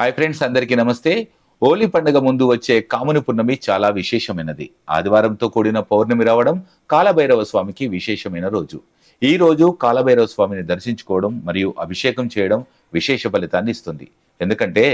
Hi friends అందరికీ నమస్తే. హోలీ పండుగ ముందు వచ్చే కాముని పున్నమి చాలా విశేషమైనది. ఆదివారంతో కూడిన పౌర్ణమి రావడం కాలభైరవ స్వామికి విశేషమైన రోజు. ఈ రోజు కాలభైరవ స్వామిని దర్శించుకోవడం మరియు అభిషేకం చేయడం విశేష ఫలితాన్ని ఇస్తుంది. ఎందుకంటే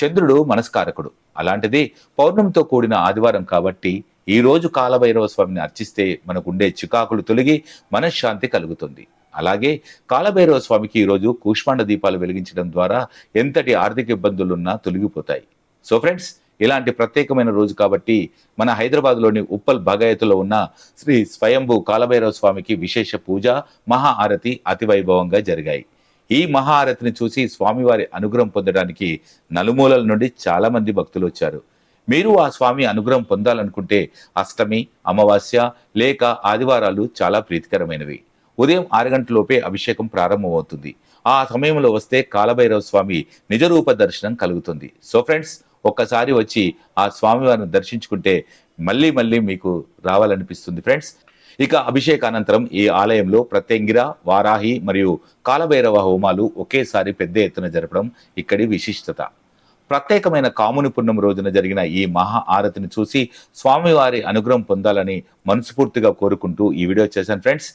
చంద్రుడు మనస్కారకుడు. అలాంటిది పౌర్ణమితో కూడిన ఆదివారం కాబట్టి ఈ రోజు కాలభైరవ స్వామిని అర్చిస్తే మనకుండే చికాకులు తొలగి మనశ్శాంతి కలుగుతుంది. అలాగే కాలభైరవ స్వామికి ఈరోజు కూష్మాండ దీపాలు వెలిగించడం ద్వారా ఎంతటి ఆర్థిక ఇబ్బందులున్నా తొలగిపోతాయి. సో ఫ్రెండ్స్ ఇలాంటి ప్రత్యేకమైన రోజు కాబట్టి మన హైదరాబాద్లోని ఉప్పల్ భగాయతులో ఉన్న శ్రీ స్వయంభూ కాలభైరవ స్వామికి విశేష పూజ మహా ఆరతి అతి వైభవంగా జరిగాయి. ఈ మహా ఆరతిని చూసి స్వామివారి అనుగ్రహం పొందడానికి నలుమూలల నుండి చాలామంది భక్తులు వచ్చారు. మీరు ఆ స్వామి అనుగ్రహం పొందాలనుకుంటే అష్టమి అమావాస్య లేక ఆదివారాలు చాలా ప్రీతికరమైనవి. ఉదయం ఆరు గంటలలోపే అభిషేకం ప్రారంభమవుతుంది. ఆ సమయంలో వస్తే కాలభైరవ స్వామి నిజరూప దర్శనం కలుగుతుంది. సో ఫ్రెండ్స్ ఒక్కసారి వచ్చి ఆ స్వామివారిని దర్శించుకుంటే మళ్ళీ మళ్ళీ మీకు రావాలనిపిస్తుంది ఫ్రెండ్స్. ఇక అభిషేకానంతరం ఈ ఆలయంలో ప్రత్యంగిర వారాహి మరియు కాలభైరవ హోమాలు ఒకేసారి పెద్ద ఎత్తున జరపడం ఇక్కడి విశిష్టత. ప్రత్యేకమైన కాముని పుణ్యం రోజున జరిగిన ఈ మహా ఆరతిని చూసి స్వామివారి అనుగ్రహం పొందాలని మనస్ఫూర్తిగా కోరుకుంటూ ఈ వీడియో చేశాను ఫ్రెండ్స్.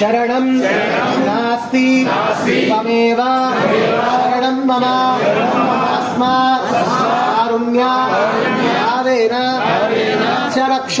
शरणं नास्ति त्वमेव शरणं मम अस्मात् कारुण्यादेन च रक्ष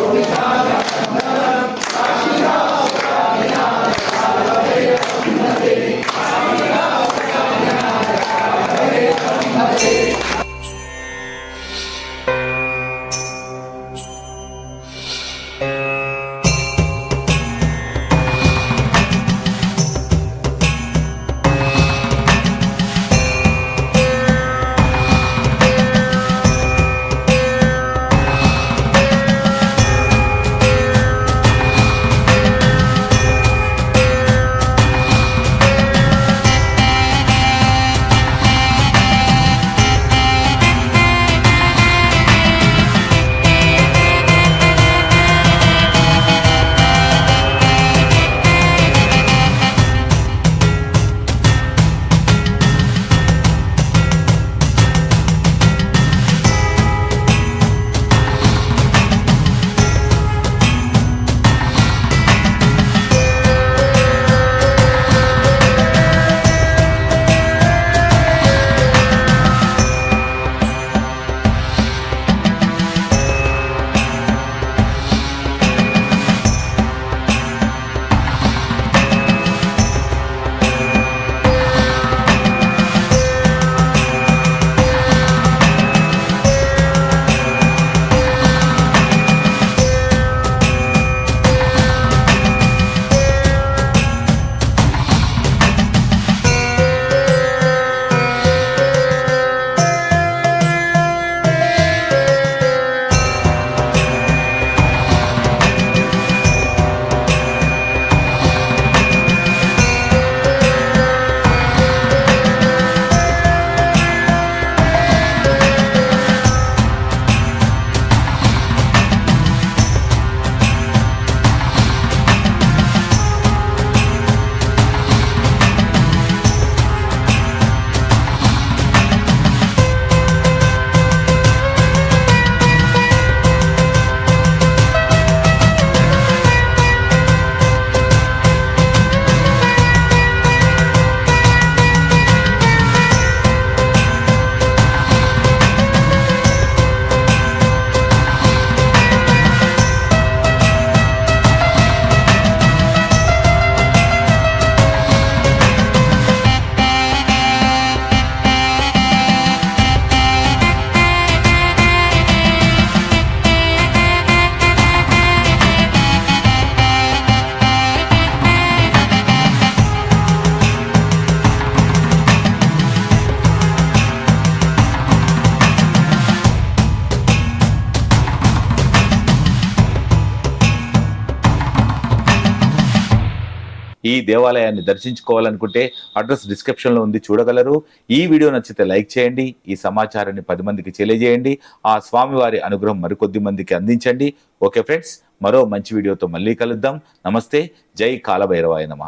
Africa, Africa, Africa. ఈ దేవాలయాన్ని దర్శించుకోవాలనుకుంటే అడ్రస్ డిస్క్రిప్షన్లో ఉంది చూడగలరు. ఈ వీడియో నచ్చితే లైక్ చేయండి ఈ సమాచారాన్ని పది మందికి తెలియజేయండి ఆ స్వామివారి అనుగ్రహం మరికొద్ది మందికి అందించండి. ఓకే ఫ్రెండ్స్ మరో మంచి వీడియోతో మళ్ళీ కలుద్దాం. నమస్తే జై కాలభైరవాయ నమ.